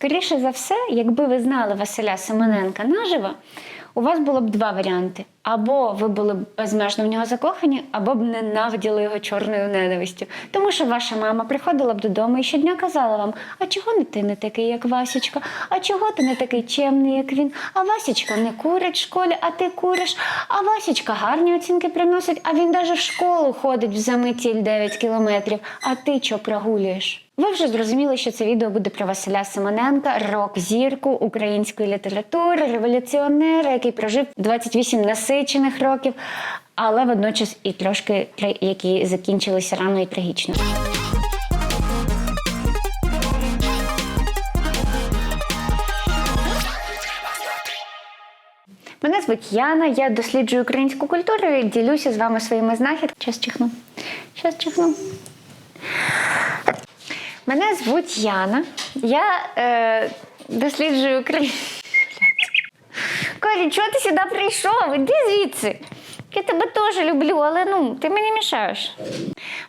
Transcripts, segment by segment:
Скоріше за все, якби ви знали Василя Семененка наживо, у вас було б два варіанти: або ви були б безмежно в нього закохані, або б ненавиділи його чорною ненавистю. Тому що ваша мама приходила б додому і щодня казала вам: а чого не ти не такий, як Васічка? А чого ти не такий чемний, як він? А Васічка не курить в школі, а ти куриш. А Васічка гарні оцінки приносить, а він навіть в школу ходить в заметіль 9 кілометрів. А ти чого прогулюєш? Ви вже зрозуміли, що це відео буде про Василя Семененка, рок-зірку української літератури, революціонера, який прожив 28 насичених років, але водночас і трошки які закінчилися рано і трагічно. Мене звуть Яна, я досліджую українську культуру і ділюся з вами своїми знахідками. Щас чихну. Щас чихну. Мене звуть Яна. Я е, досліджую Україну. Колі, чого ти сюди прийшов? Іди звідси. Я тебе теж люблю, але ну, ти мені мішаєш.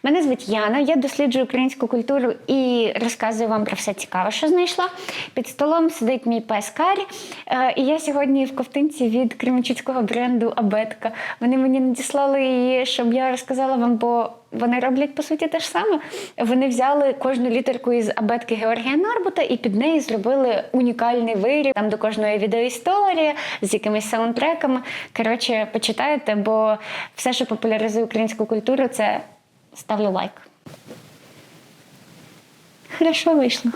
Мене звуть Яна, я досліджую українську культуру і розказую вам про все цікаве, що знайшла. Під столом сидить мій пес Карі. Е, і я сьогодні в ковтинці від кременчуцького бренду Абетка. Вони мені надіслали її, щоб я розказала вам, бо вони роблять по суті те ж саме. Вони взяли кожну літерку із абетки Георгія Нарбута і під неї зробили унікальний виріб. Там до кожної відеоісторія з якимись саундтреками. Коротше, почитайте, бо все, що популяризує українську культуру, це ставлю лайк. Хорошо вийшло.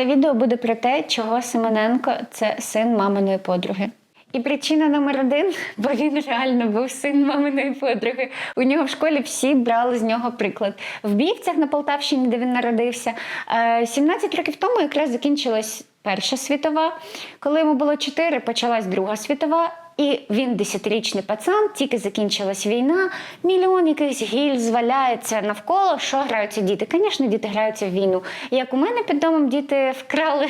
Це відео буде про те, чого Семененко це син маминої подруги. І причина номер один, бо він реально був син маминої подруги. У нього в школі всі брали з нього приклад. В Бівцях на Полтавщині, де він народився, е, 17 років тому якраз закінчилась Перша світова. Коли йому було 4, почалась Друга світова. І він десятирічний пацан, тільки закінчилась війна, мільйон якихось гіль зваляється навколо. Що граються діти? Звісно, діти граються в війну. Як у мене під домом діти вкрали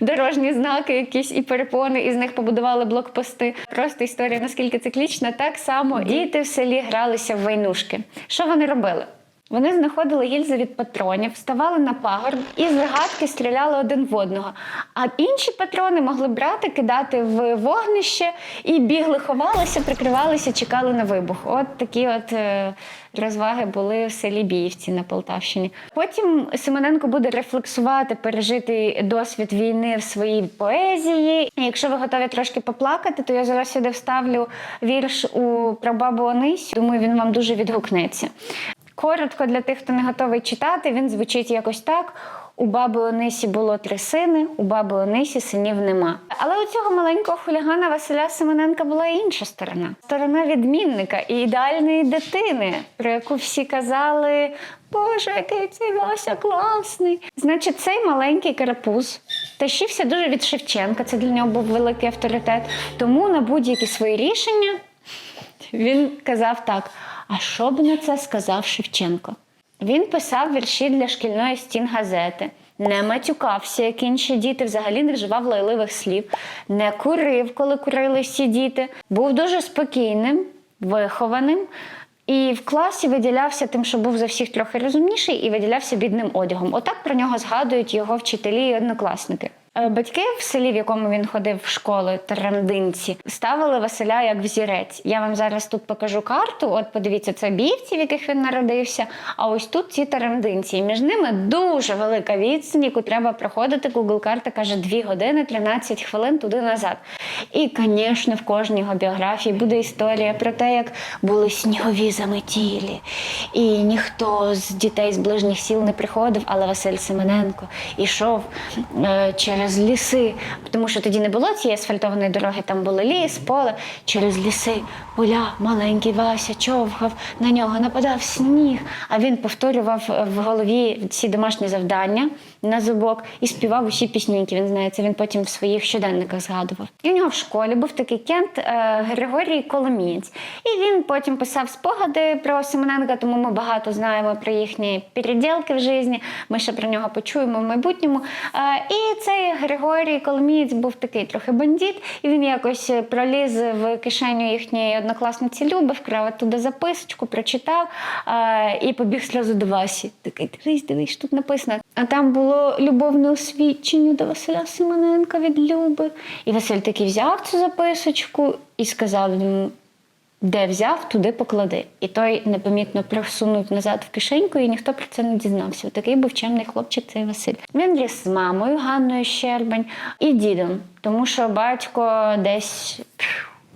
дорожні знаки якісь і перепони, і з них побудували блокпости. Просто історія наскільки циклічна, так само діти в селі гралися в войнушки. Що вони робили? Вони знаходили гільзи від патронів, ставали на пагорб і з рогатки стріляли один в одного. А інші патрони могли брати, кидати в вогнище і бігли, ховалися, прикривалися, чекали на вибух. От такі от е, розваги були в селі Біївці на Полтавщині. Потім Семененко буде рефлексувати пережитий досвід війни в своїй поезії. Якщо ви готові трошки поплакати, то я зараз сюди вставлю вірш у про бабу Думаю, він вам дуже відгукнеться. Коротко для тих, хто не готовий читати, він звучить якось так. У баби Онисі було три сини, у баби Онисі синів нема. Але у цього маленького хулігана Василя Семененка була інша сторона сторона відмінника і ідеальної дитини, про яку всі казали: Боже, який цей Вася класний. Значить, цей маленький карапуз тащився дуже від Шевченка. Це для нього був великий авторитет. Тому на будь-які свої рішення він казав так: а що б на це сказав Шевченко? Він писав вірші для шкільної стін газети, не матюкався, як інші діти, взагалі не вживав лайливих слів, не курив, коли курили всі діти. Був дуже спокійним, вихованим. І в класі виділявся тим, що був за всіх трохи розумніший, і виділявся бідним одягом. Отак про нього згадують його вчителі і однокласники. Е, Батьки в селі, в якому він ходив в школи, Тарандинці, ставили Василя як взірець. Я вам зараз тут покажу карту. От подивіться, це бійці, в яких він народився. А ось тут ці тарандинці. І між ними дуже велика відстань, яку треба проходити. Google карта каже 2 години 13 хвилин туди назад. І, звісно, в кожній його біографії буде історія про те, як були снігові заметілі, і ніхто з дітей з ближніх сіл не приходив, але Василь Семененко ішов е, через ліси, тому що тоді не було цієї асфальтованої дороги, там були ліс, поле, через ліси, поля, маленький Вася човгав, на нього нападав сніг. А він повторював в голові ці домашні завдання на зубок і співав усі пісні, які він знає. Це він потім в своїх щоденниках згадував. І у нього в школі був такий кент е, Григорій Коломієць. І він потім писав спогади про Семененка, тому ми багато знаємо про їхні переділки в житті. Ми ще про нього почуємо в майбутньому. Е, і цей Григорій Коломієць був такий трохи бандит, і він якось проліз в кишеню їхньої однокласниці Люби, вкрав туди записочку, прочитав а, і побіг сльозу до Васі. Такий, дивись, дивись, тут написано. А там було любовне освідчення до Василя Симоненка від Люби. І Василь такий взяв цю записочку і сказав йому. Де взяв, туди поклади. І той непомітно просунув назад в кишеньку, і ніхто про це не дізнався. Такий був чемний хлопчик, цей Василь. Він ріс з мамою Ганною Щербань і дідом, тому що батько десь.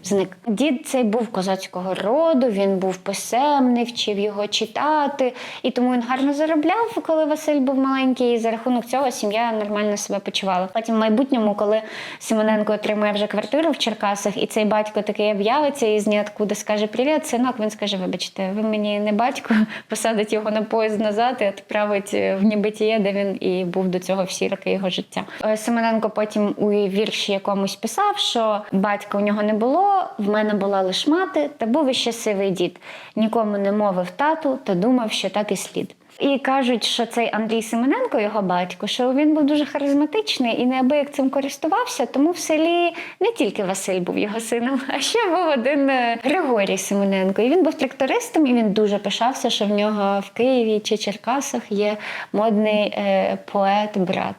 Зник. Дід цей був козацького роду, він був писемний, вчив його читати, і тому він гарно заробляв, коли Василь був маленький. І за рахунок цього сім'я нормально себе почувала. Потім в майбутньому, коли Симоненко отримує вже квартиру в Черкасах, і цей батько такий об'явиться і з ніоткуди скаже Привіт, синок. Він скаже: Вибачте, ви мені не батько, посадить його на поїзд назад і відправить в небитіє, де він і був до цього всі роки його життя. Е, Симоненко потім у вірші якомусь писав, що батька у нього не було. В мене була лиш мати, та був іще сивий дід. Нікому не мовив тату, та думав, що так і слід. І кажуть, що цей Андрій Семененко, його батько, що він був дуже харизматичний і неабияк цим користувався. Тому в селі не тільки Василь був його сином, а ще був один е, Григорій Семененко. І він був трактористом, і він дуже пишався, що в нього в Києві чи Черкасах є модний е, поет-брат.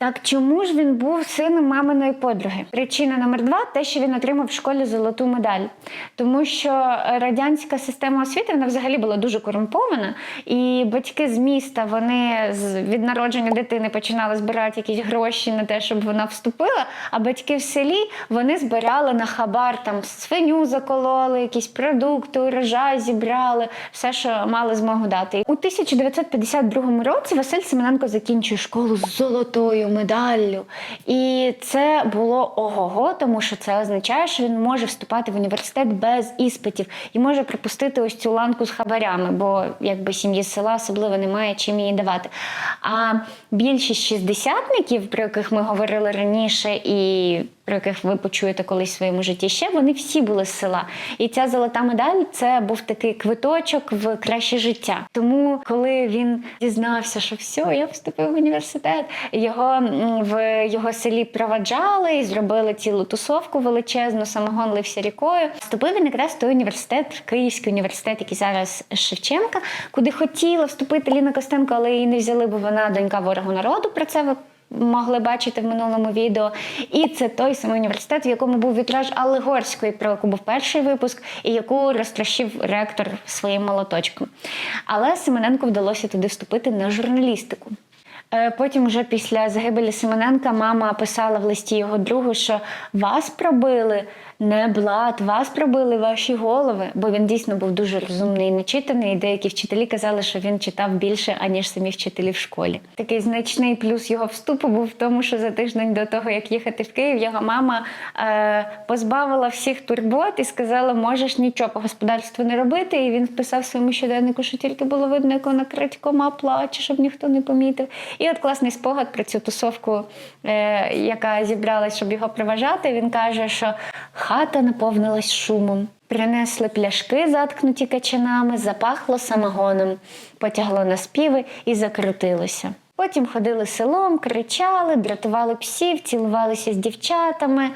Так чому ж він був сином маминої подруги? Причина номер два те, що він отримав в школі золоту медаль, тому що радянська система освіти вона взагалі була дуже корумпована, і батьки з міста вони від народження дитини починали збирати якісь гроші на те, щоб вона вступила. А батьки в селі вони збирали на хабар там свиню закололи, якісь продукти, урожай зібрали, все, що мали змогу дати. У 1952 році Василь Семененко закінчує школу з золотою медаллю. І це було ого-го, тому що це означає, що він може вступати в університет без іспитів і може пропустити ось цю ланку з хабарями, бо якби сім'ї з села особливо немає чим її давати. А більшість шістдесятників, про яких ми говорили раніше, і про яких ви почуєте колись в своєму житті ще, вони всі були з села. І ця золота медаль це був такий квиточок в краще життя. Тому, коли він дізнався, що все, я вступив в університет, його в його селі проваджали і зробили цілу тусовку величезну, самогон лився рікою. Вступив він якраз той університет, Київський університет, який зараз Шевченка, куди хотіла вступити Ліна Костенко, але її не взяли, бо вона донька ворогу народу. Про це ви могли бачити в минулому відео. І це той самий університет, в якому був вітраж Алегорської, про яку був перший випуск, і яку розтрощив ректор своїм молоточком. Але Семененку вдалося туди вступити на журналістику. Е, Потім, вже після загибелі Семененка, мама писала в листі його другу, що вас пробили не блат, вас пробили ваші голови, бо він дійсно був дуже розумний і начитаний. І деякі вчителі казали, що він читав більше, аніж самі вчителі в школі. Такий значний плюс його вступу був в тому, що за тиждень до того, як їхати в Київ, його мама е, позбавила всіх турбот і сказала, можеш нічого по господарству не робити. І він вписав своєму щоденнику, що тільки було видно, як вона крадькома плаче, щоб ніхто не помітив. І от класний спогад про цю тусовку, е, яка зібралась, щоб його проважати. Він каже, що хата наповнилась шумом. Принесли пляшки, заткнуті качанами, запахло самогоном, потягло на співи і закрутилося. Потім ходили селом, кричали, дратували псів, цілувалися з дівчатами.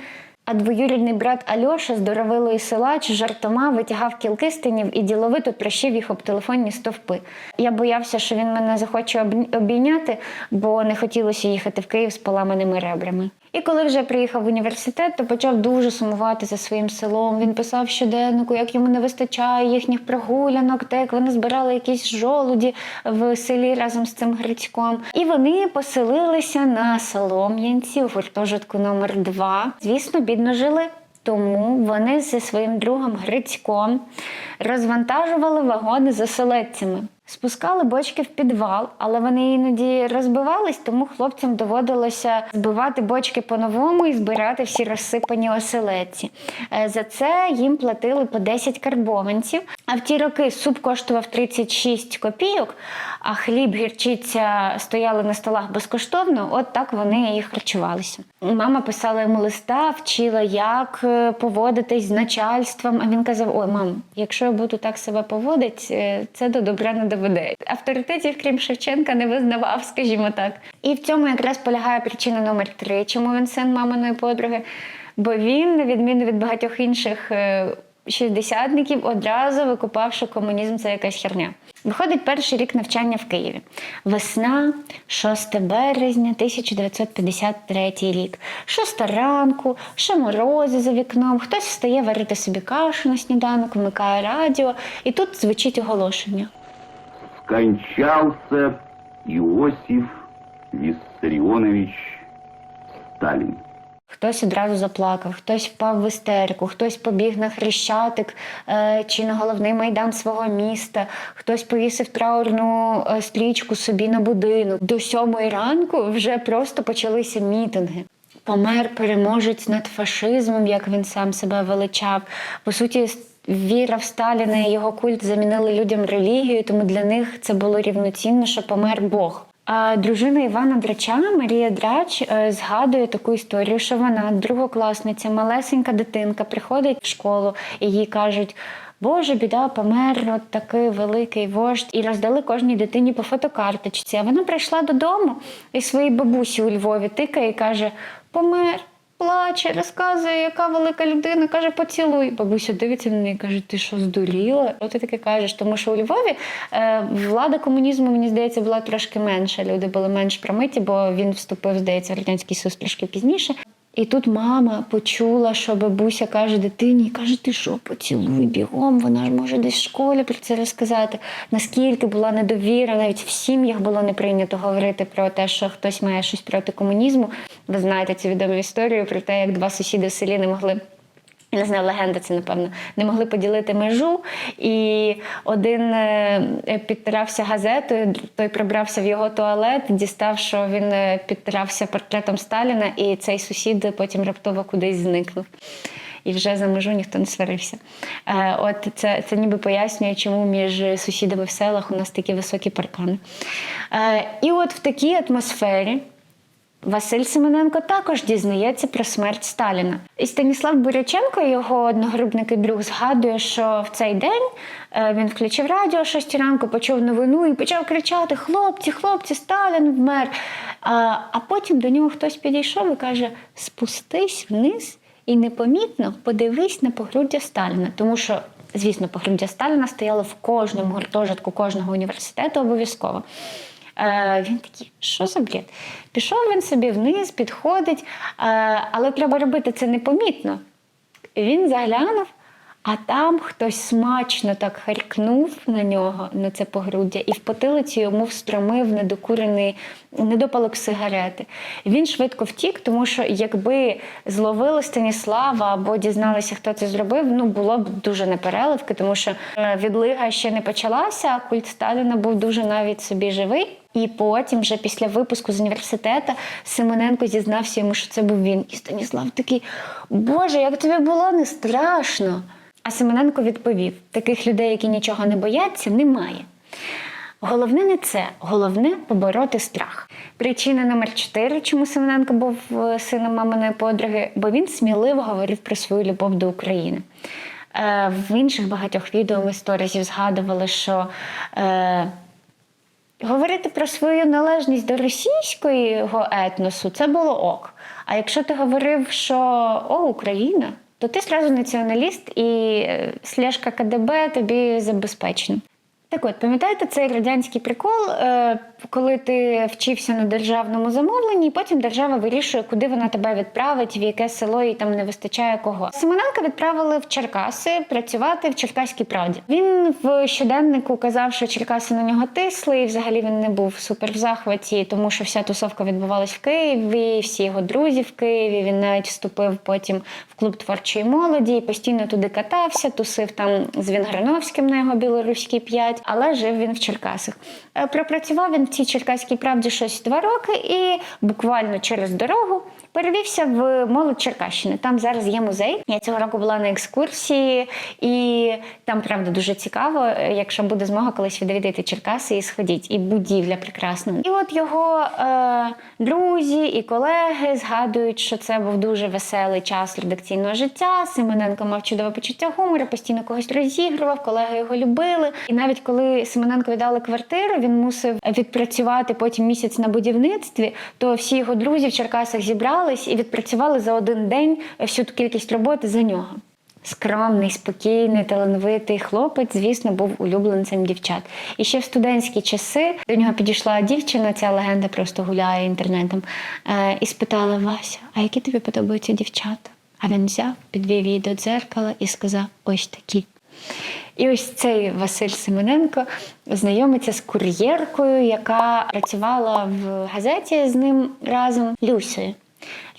А двоюрідний брат Альоша, здоровилої силач, жартома витягав кілки з тинів і діловито трощив їх об телефонні стовпи. Я боявся, що він мене захоче об- обійняти, бо не хотілося їхати в Київ з поламаними ребрами. І коли вже приїхав в університет, то почав дуже сумувати за своїм селом. Він писав щоденнику, як йому не вистачає їхніх прогулянок, те, як вони збирали якісь жолуді в селі разом з цим Грицьком. І вони поселилися на Солом'янці у гуртожитку номер 2 Звісно, бідно жили. Тому вони зі своїм другом Грицьком розвантажували вагони з оселедцями. Спускали бочки в підвал, але вони іноді розбивались, тому хлопцям доводилося збивати бочки по-новому і збирати всі розсипані оселедці. Е, За це їм платили по 10 карбованців. А в ті роки суп коштував 36 копійок, а хліб, гірчиця стояли на столах безкоштовно. От так вони і харчувалися. Мама писала йому листа, вчила, як е, поводитись з начальством. А він казав: Ой, мам, якщо я буду так себе поводити, е, це до добра не доведе. Авторитетів, крім Шевченка, не визнавав, скажімо так. І в цьому якраз полягає причина номер три, чому він син маминої подруги. Бо він, на відміну від багатьох інших е, шістдесятників, одразу викупав, що комунізм це якась херня. Виходить перший рік навчання в Києві. Весна, 6 березня, 1953 рік. Шоста ранку, ще морози за вікном, хтось встає варити собі кашу на сніданок, вмикає радіо, і тут звучить оголошення. скончался Иосиф Виссарионович Сталин. Хтось одразу заплакав, хтось впав в істерику, хтось побіг на хрещатик е, чи на головний майдан свого міста, хтось повісив траурну е, стрічку собі на будинок. До сьомої ранку вже просто почалися мітинги. Помер переможець над фашизмом, як він сам себе величав. По суті, віра в Сталіна і його культ замінили людям релігію, тому для них це було рівноцінно, що помер Бог. Дружина Івана Драча Марія Драч е, згадує таку історію, що вона другокласниця, малесенька дитинка, приходить в школу і їй кажуть. Боже, біда, помер от такий великий вождь, і роздали кожній дитині по фотокарточці. А вона прийшла додому і своїй бабусі у Львові тикає і каже: Помер, плаче, розказує, яка велика людина, каже, поцілуй. Бабуся дивиться на неї каже, ти що здуріла? Що ти таке кажеш? Тому що у Львові е, влада комунізму, мені здається, була трошки менша. Люди були менш промиті, бо він вступив, здається, в радянський союз трошки пізніше. І тут мама почула, що бабуся каже дитині, каже, ти що, поцілуй бігом, вона ж може десь в школі про це розказати. Наскільки була недовіра, навіть в сім'ях було не прийнято говорити про те, що хтось має щось проти комунізму. Ви знаєте цю відому історію про те, як два сусіди в селі не могли. Я не знаю, легенда це, напевно, не могли поділити межу. І один е, підтирався газетою, той прибрався в його туалет, дістав, що він е, підтирався портретом Сталіна, і цей сусід потім раптово кудись зникнув. І вже за межу ніхто не сварився. Е, От це, це ніби пояснює, чому між сусідами в селах у нас такі високі паркани. І от в такій атмосфері. Василь Семененко також дізнається про смерть Сталіна. І Станіслав Буряченко, його одногрупник і друг, згадує, що в цей день е, він включив радіо о 6 ранку, почув новину і почав кричати: Хлопці, хлопці, Сталін вмер. А, а потім до нього хтось підійшов і каже: Спустись вниз і непомітно подивись на погруддя Сталіна. Тому що, звісно, погруддя Сталіна стояло в кожному гуртожитку кожного університету обов'язково. Е, Він такий, що за бред? Пішов він собі вниз, підходить, е, але треба робити це непомітно. Він заглянув, а там хтось смачно так харкнув на нього, на це погруддя, і в потилиці йому встромив недокурений недопалок сигарети. Він швидко втік, тому що якби зловили Станіслава або дізналися, хто це зробив, ну було б дуже непереливки, тому що е, відлига ще не почалася, а культ Сталіна був дуже навіть собі живий. І потім, вже після випуску з університету, Симоненко зізнався йому, що це був він. І Станіслав такий: Боже, як тобі було не страшно. А Симоненко відповів: таких людей, які нічого не бояться, немає. Головне не це, головне побороти страх. Причина номер чотири, чому Семененко був е, сином маминої подруги, бо він сміливо говорив про свою любов до України. Е, в інших багатьох відео ми сторізів згадували, що е, говорити про свою належність до російського етносу це було ок. А якщо ти говорив, що о, Україна, то ти зразу націоналіст і сляжка слежка КДБ тобі забезпечена. Так от, пам'ятаєте цей радянський прикол, е, коли ти вчився на державному замовленні, і потім держава вирішує, куди вона тебе відправить, в яке село їй там не вистачає кого. Симоненка відправили в Черкаси працювати в Черкаській правді. Він в щоденнику казав, що Черкаси на нього тисли, і взагалі він не був супер в захваті, тому що вся тусовка відбувалась в Києві, всі його друзі в Києві. Він навіть вступив потім в клуб творчої молоді і постійно туди катався, тусив там з Вінграновським на його білоруській 5, але жив він в Черкасах. Е, Пропрацював він в цій черкаській правді щось два роки, і буквально через дорогу перевівся в молодь Черкащини. Там зараз є музей. Я цього року була на екскурсії, і там правда дуже цікаво. Якщо буде змога колись відвідати Черкаси і сходіть. І будівля прекрасна. І от його е, друзі і колеги згадують, що це був дуже веселий час редакційного життя. Семененко мав чудове почуття гумору, постійно когось розігрував, колеги його любили. І навіть коли Семененко віддали квартиру, він мусив відпрацювати потім місяць на будівництві, то всі його друзі в Черкасах зібрались і відпрацювали за один день всю ту кількість роботи за нього. Скромний, спокійний, талановитий хлопець, звісно, був улюбленцем дівчат. І ще в студентські часи до нього підійшла дівчина, ця легенда просто гуляє інтернетом, е, і спитала Вася, а які тобі подобаються дівчата? А він взяв, підвів її до дзеркала і сказав: ось такі. І ось цей Василь Семененко знайомиться з кур'єркою, яка працювала в газеті з ним разом Люсею.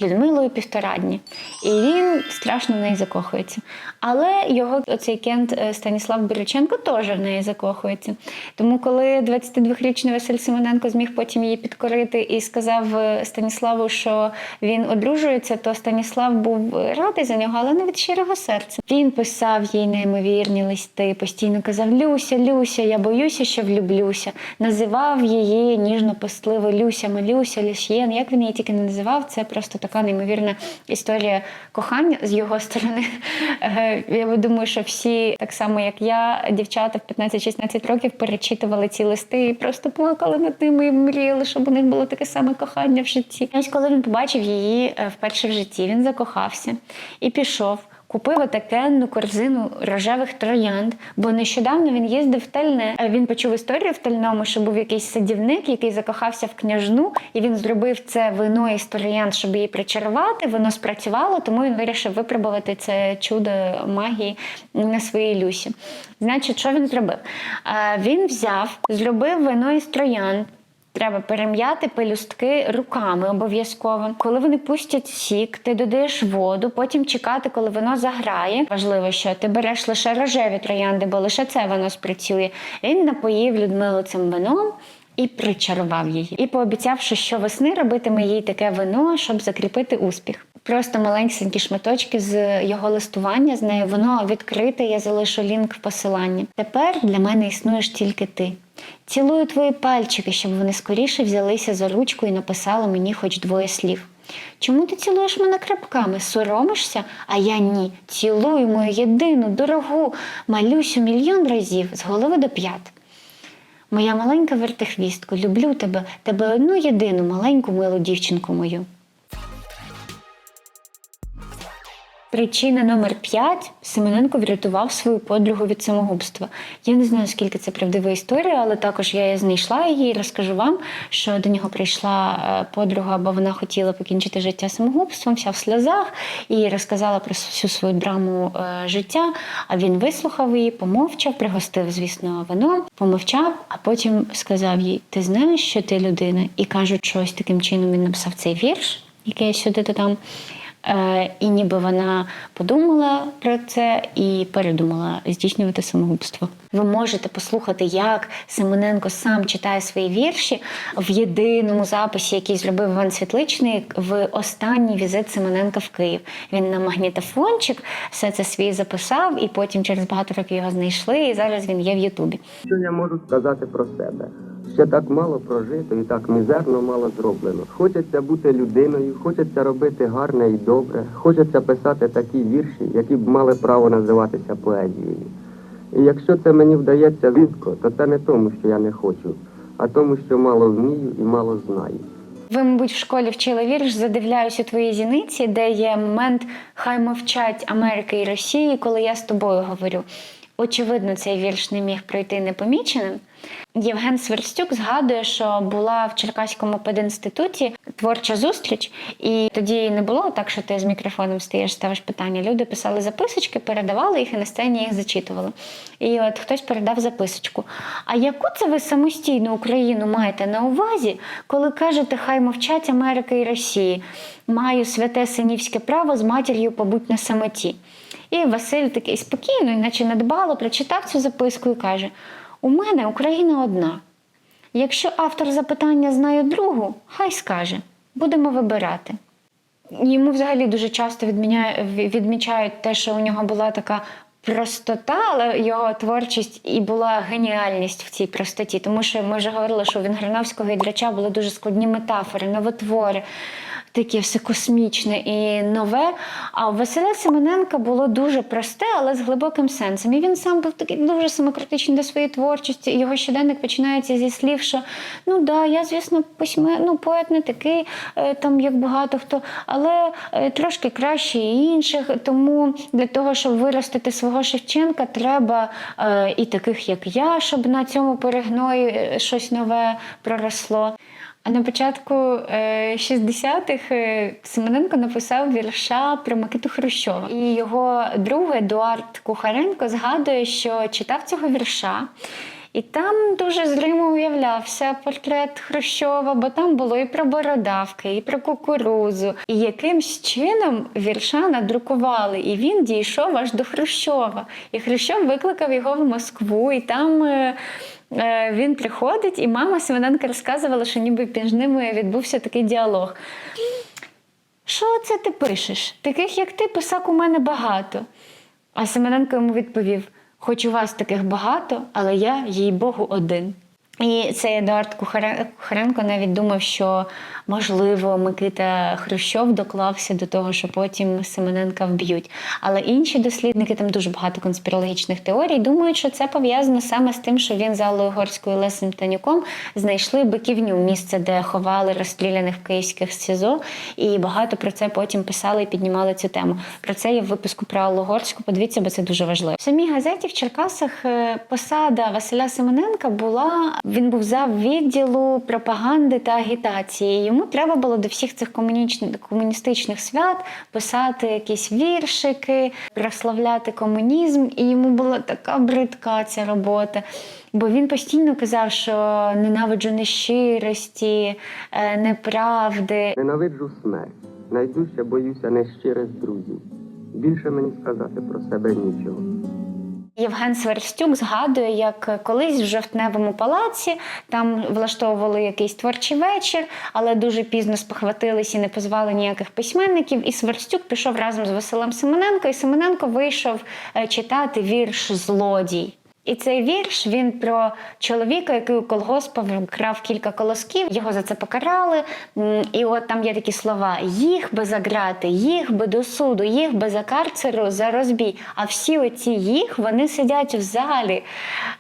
Людмилою Півторадні. І він страшно в неї закохується. Але його оцей кент е, Станіслав Бориченко теж в неї закохується. Тому, коли 22-річний Василь Семененко зміг потім її підкорити і сказав е, Станіславу, що він одружується, то Станіслав був радий за нього, але не від щирого серця. Він писав їй неймовірні листи, постійно казав: Люся, Люся, я боюся, що влюблюся. Називав її ніжно пестливо Люся, Малюся, Люсьєн. Як він її тільки не називав, це просто така неймовірна історія кохання з його сторони. Е, Я думаю, що всі, так само як я, дівчата в 15-16 років перечитували ці листи і просто плакали над ними і мріяли, щоб у них було таке саме кохання в житті. Ось коли він побачив її е, вперше в житті, він закохався і пішов. Купив отакенну корзину рожевих троянд, бо нещодавно він їздив в Тальне. Е, Він почув історію в Тальному, що був якийсь садівник, який закохався в княжну, і він зробив це вино із троянд, щоб її причарувати. Воно спрацювало, тому він вирішив випробувати це чудо магії на своїй Люсі. Значить, що він зробив? Е, Він взяв, зробив вино із троянд. Треба перем'яти пелюстки руками обов'язково. Коли вони пустять сік, ти додаєш воду, потім чекати, коли воно заграє. Важливо, що ти береш лише рожеві троянди, бо лише це воно спрацює. Він напоїв Людмилу цим вином. І причарував її, і пообіцяв, що щовесни робитиме їй таке вино, щоб закріпити успіх. Просто маленькі шматочки з його листування з нею. Воно відкрите. Я залишу лінк в посиланні. Тепер для мене існуєш тільки ти. Цілую твої пальчики, щоб вони скоріше взялися за ручку і написали мені хоч двоє слів. Чому ти цілуєш мене крапками? Соромишся? А я ні. Цілую мою єдину, дорогу, малюсю мільйон разів з голови до п'ят. Моя маленька вертихвістко, люблю тебе, тебе одну єдину маленьку милу дівчинку мою. Причина номер 5. Семененко врятував свою подругу від самогубства. Я не знаю, скільки це правдива історія, але також я знайшла її і розкажу вам, що до нього прийшла е, подруга, бо вона хотіла покінчити життя самогубством, вся в сльозах, і розказала про всю свою драму е, життя. А він вислухав її, помовчав, пригостив, звісно, вино, помовчав, а потім сказав їй: Ти знаєш, що ти людина? І кажуть, що ось таким чином він написав цей вірш, який я сюди додам. Е, і ніби вона подумала про це і передумала здійснювати самогубство. Ви можете послухати, як Семененко сам читає свої вірші в єдиному записі, який зробив Іван Світличний в останній візит Семененка в Київ. Він на магнітофончик все це свій записав, і потім через багато років його знайшли. І зараз він є в Ютубі. Що я можу сказати про себе? Ще так мало прожито і так мізерно мало зроблено. Хочеться бути людиною, хочеться робити гарне і добре, хочеться писати такі вірші, які б мали право називатися поезією. І якщо це мені вдається рідко, то це не тому, що я не хочу, а тому, що мало вмію і мало знаю. Ви, мабуть, в школі вчили вірш Задивляюсь у твої зіниці, де є момент Хай мовчать Америки і Росії, коли я з тобою говорю. Очевидно, цей вірш не міг пройти непоміченим. Євген Сверстюк згадує, що була в Черкаському пединституті творча зустріч, і тоді не було так, що ти з мікрофоном стоїш, ставиш питання. Люди писали записочки, передавали їх і на сцені їх зачитували. І от хтось передав записочку. А яку це ви самостійну Україну маєте на увазі, коли кажете, хай мовчать Америка і Росії? Маю святе синівське право з матір'ю побуть на самоті. І Василь такий спокійно, іначе недбало, прочитав цю записку і каже: У мене Україна одна. Якщо автор запитання знає другу, хай скаже, будемо вибирати. Йому взагалі дуже часто відмічають те, що у нього була така простота, але його творчість і була геніальність в цій простоті. Тому що ми вже говорили, що у Вінграновського і Драча були дуже складні метафори, новотвори. Таке все космічне і нове. А у Василя Семененка було дуже просте, але з глибоким сенсом. І він сам був такий дуже самокритичний до своєї творчості. Його щоденник починається зі слів, що ну да, я, звісно, письме, ну, поет не такий, е, там як багато хто, але е, трошки краще і інших. Тому для того, щоб виростити свого Шевченка, треба е, і таких, як я, щоб на цьому перегної щось нове проросло. А на початку е, 60-х е, Семененко написав вірша про Микиту Хрущова. І його друг Едуард Кухаренко згадує, що читав цього вірша. І там дуже зримо уявлявся портрет Хрущова, бо там було і про бородавки, і про кукурузу. І якимсь чином вірша надрукували, і він дійшов аж до Хрущова. І Хрущов викликав його в Москву, і там. Е, Він приходить, і мама Семененка розказувала, що ніби між ними відбувся такий діалог. Що це ти пишеш? Таких, як ти, писак у мене багато. А Семененко йому відповів: Хоч у вас таких багато, але я, їй Богу, один. І цей Едуард Кухаре- Кухаренко навіть думав, що можливо Микита Хрущов доклався до того, що потім Семененка вб'ють. Але інші дослідники, там дуже багато конспірологічних теорій, думають, що це пов'язано саме з тим, що він за Аллою Горською і Танюком знайшли биківню, місце, де ховали розстріляних в київських СІЗО. І багато про це потім писали і піднімали цю тему. Про це є в випуску про Аллу Горську. Подивіться, бо це дуже важливо. В самій газеті в Черкасах е, посада Василя Семененка була. Він був за відділу пропаганди та агітації. Йому треба було до всіх цих комуністичних свят писати якісь віршики, прославляти комунізм. І йому була така бридка ця робота. Бо він постійно казав, що ненавиджу нещирості, е, неправди. Ненавиджу смерть. Найдужче боюся нещирих друзів. Більше мені сказати про себе нічого. Євген Сверстюк згадує, як колись в жовтневому палаці там влаштовували якийсь творчий вечір, але дуже пізно спохватились і не позвали ніяких письменників. І Сверстюк пішов разом з Василем Семененко, і Семененко вийшов е, читати вірш Злодій. І цей вірш він про чоловіка, який у колгоспах вкрав кілька колосків. Його за це покарали. І от там є такі слова: їх би за грати, їх би до суду, їх би за карцеру, за розбій. А всі оці їх вони сидять в залі,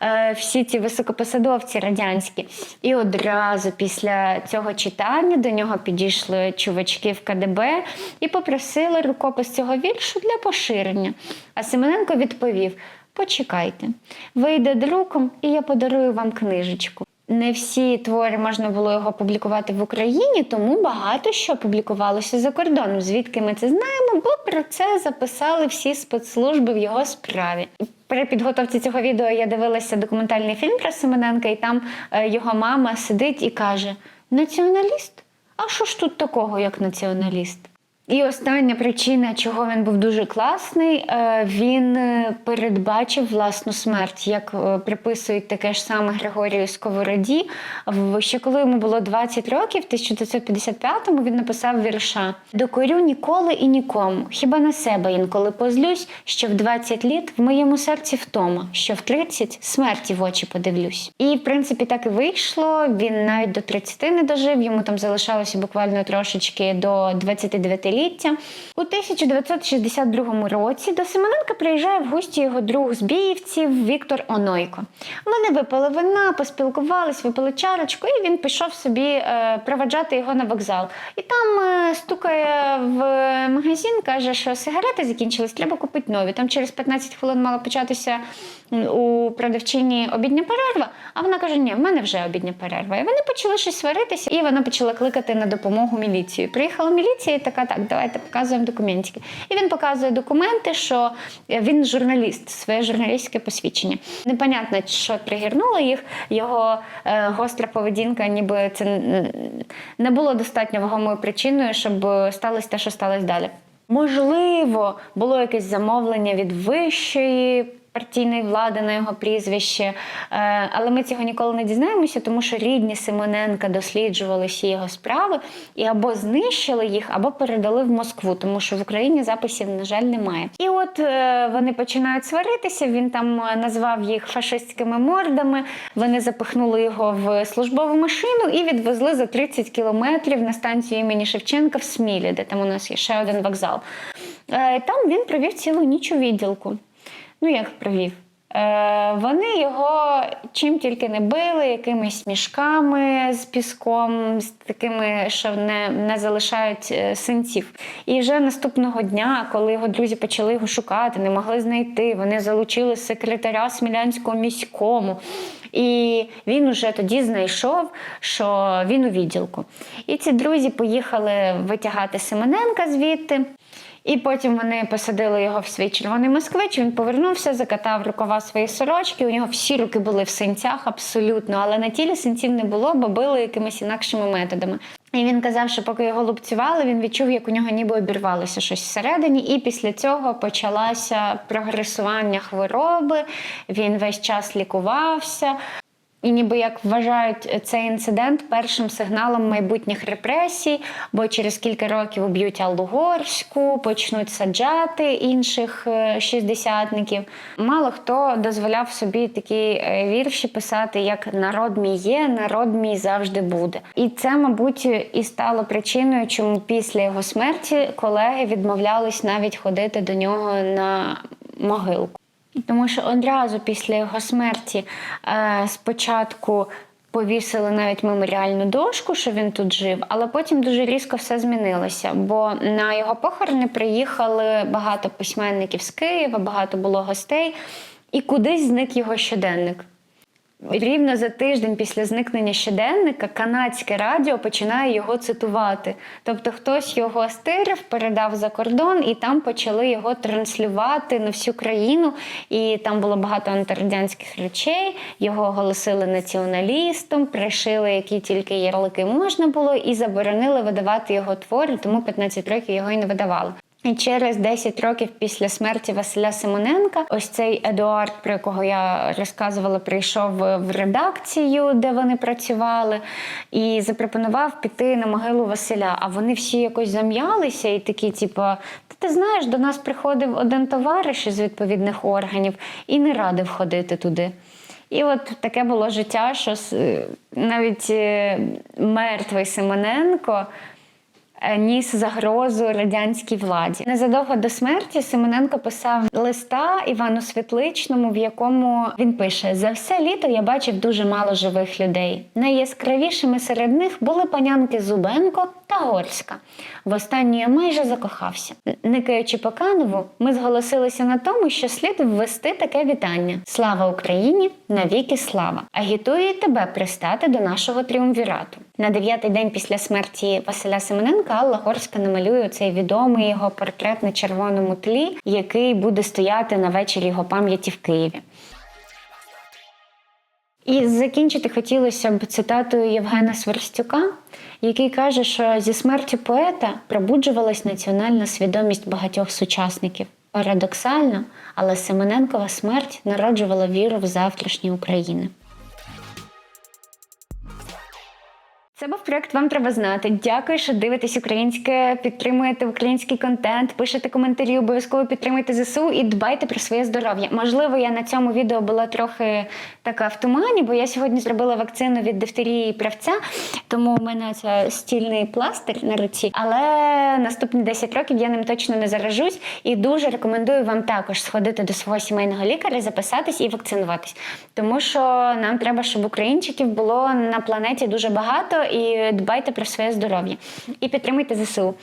е, всі ці високопосадовці радянські. І одразу після цього читання до нього підійшли чувачки в КДБ і попросили рукопис цього віршу для поширення. А Семененко відповів. Почекайте, вийде друком, і я подарую вам книжечку. Не всі твори можна було його публікувати в Україні, тому багато що публікувалося за кордоном. Звідки ми це знаємо? Бо про це записали всі спецслужби в його справі. При підготовці цього відео я дивилася документальний фільм про Семененка, і там е, його мама сидить і каже: Націоналіст? А що ж тут такого, як націоналіст? І остання причина, чого він був дуже класний, е, він е, передбачив власну смерть, як е, приписують таке ж саме Григорію Сковороді. Ще коли йому було 20 років, в 1955-му він написав вірша Докорю ніколи і нікому, хіба на себе інколи позлюсь, що в 20 літ в моєму серці втома, що в 30 смерті в очі подивлюсь. І в принципі так і вийшло. Він навіть до 30 не дожив, йому там залишалося буквально трошечки до 29-ліття. У 1962 році до Семененка приїжджає в гості його друг з Біївців Віктор Онойко. Вони випили вина, поспілкувались, випили чарочку, і він пішов собі е, проведжати його на вокзал. І там е, стукає в магазин, каже, що сигарети закінчились, треба купити нові. Там через 15 хвилин мала початися у продавчині обідня перерва. А вона каже: Ні, в мене вже обідня перерва. І вони почали щось сваритися, і вона почала кликати на допомогу міліцію. Приїхала міліція і така, так, давайте показуємо документики. І він показує документи, що він журналіст, своє журналістське посвідчення. Непонятно, що пригірнуло їх. Його е, гостра поведінка, ніби це не було достатньо вагомою причиною, щоб сталося те, що сталося далі. Можливо, було якесь замовлення від вищої партійної влади на його прізвище. Е, Але ми цього ніколи не дізнаємося, тому що рідні Симоненка досліджували всі його справи і або знищили їх, або передали в Москву, тому що в Україні записів, на жаль, немає. І от е, вони починають сваритися. Він там е, назвав їх фашистськими мордами. Вони запихнули його в службову машину і відвезли за 30 кілометрів на станцію імені Шевченка в Смілі, де там у нас є ще один вокзал. Там він провів цілу ніч у відділку. Ну, як провів? Е, вони його чим тільки не били, якимись мішками з піском, з такими, що не, не залишають е, синців. І вже наступного дня, коли його друзі почали його шукати, не могли знайти, вони залучили секретаря Смілянського міському. І він уже тоді знайшов, що він у відділку. І ці друзі поїхали витягати Семененка звідти. І потім вони посадили його в свій червоний москвич. Він повернувся, закатав рукава своєї сорочки. У нього всі руки були в синцях абсолютно, але на тілі синців не було, бо били якимись інакшими методами. І він казав, що поки його лупцювали, він відчув, як у нього ніби обірвалося щось всередині, і після цього почалося прогресування хвороби. Він весь час лікувався. І ніби як вважають цей інцидент першим сигналом майбутніх репресій, бо через кілька років уб'ють Аллу Горську, почнуть саджати інших е, шістдесятників. Мало хто дозволяв собі такі е, вірші писати, як народ мій є, народ мій завжди буде. І це, мабуть, і стало причиною, чому після його смерті колеги відмовлялись навіть ходити до нього на могилку. Тому що одразу після його смерті е, спочатку повісили навіть меморіальну дошку, що він тут жив, але потім дуже різко все змінилося. Бо на його похорони приїхали багато письменників з Києва, багато було гостей, і кудись зник його щоденник. Рівно за тиждень після зникнення щоденника канадське радіо починає його цитувати. Тобто хтось його стирив, передав за кордон, і там почали його транслювати на всю країну. І там було багато антирадянських речей. Його оголосили націоналістом, пришили, які тільки ярлики можна було, і заборонили видавати його твори, тому 15 років його і не видавали. І через 10 років після смерті Василя Симоненка, ось цей Едуард, про якого я розказувала, прийшов в редакцію, де вони працювали, і запропонував піти на могилу Василя. А вони всі якось зам'ялися і такі, типу, ти знаєш, до нас приходив один товариш із відповідних органів і не радив ходити туди. І от таке було життя, що с- навіть е, мертвий Симоненко е, ніс загрозу радянській владі. Незадовго до смерті Симоненко писав листа Івану Світличному, в якому він пише: за все літо я бачив дуже мало живих людей. Найяскравішими серед них були панянки Зубенко та Горська. Я майже закохався. Никаючи по Канову, ми зголосилися на тому, що слід ввести таке вітання: Слава Україні! Навіки слава! Агітую тебе пристати до нашого тріумвірату. На дев'ятий день після смерті Василя Семененка Алла Горська намалює цей відомий його портрет на червоному тлі, який буде стояти на вечері його пам'яті в Києві. І закінчити хотілося б цитатою Євгена Сверстюка, який каже, що зі смертю поета пробуджувалась національна свідомість багатьох сучасників. Парадоксально, але Семененкова смерть народжувала віру в завтрашні України. Це був проект Вам треба знати. Дякую, що дивитесь українське, підтримуєте український контент, пишете коментарі, обов'язково підтримуйте ЗСУ і дбайте про своє здоров'я. Можливо, я на цьому відео була трохи така в тумані, бо я сьогодні зробила вакцину від дифтерії і правця, тому у мене це стільний пластир на руці. Але наступні 10 років я ним точно не заражусь і дуже рекомендую вам також сходити до свого сімейного лікаря, записатись і вакцинуватись. Тому що нам треба, щоб українчиків було на планеті дуже багато, і дбайте про своє здоров'я. І підтримуйте ЗСУ.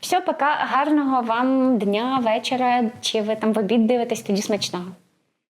Все, пока, гарного вам дня, вечора, чи ви там в обід дивитесь, тоді смачного.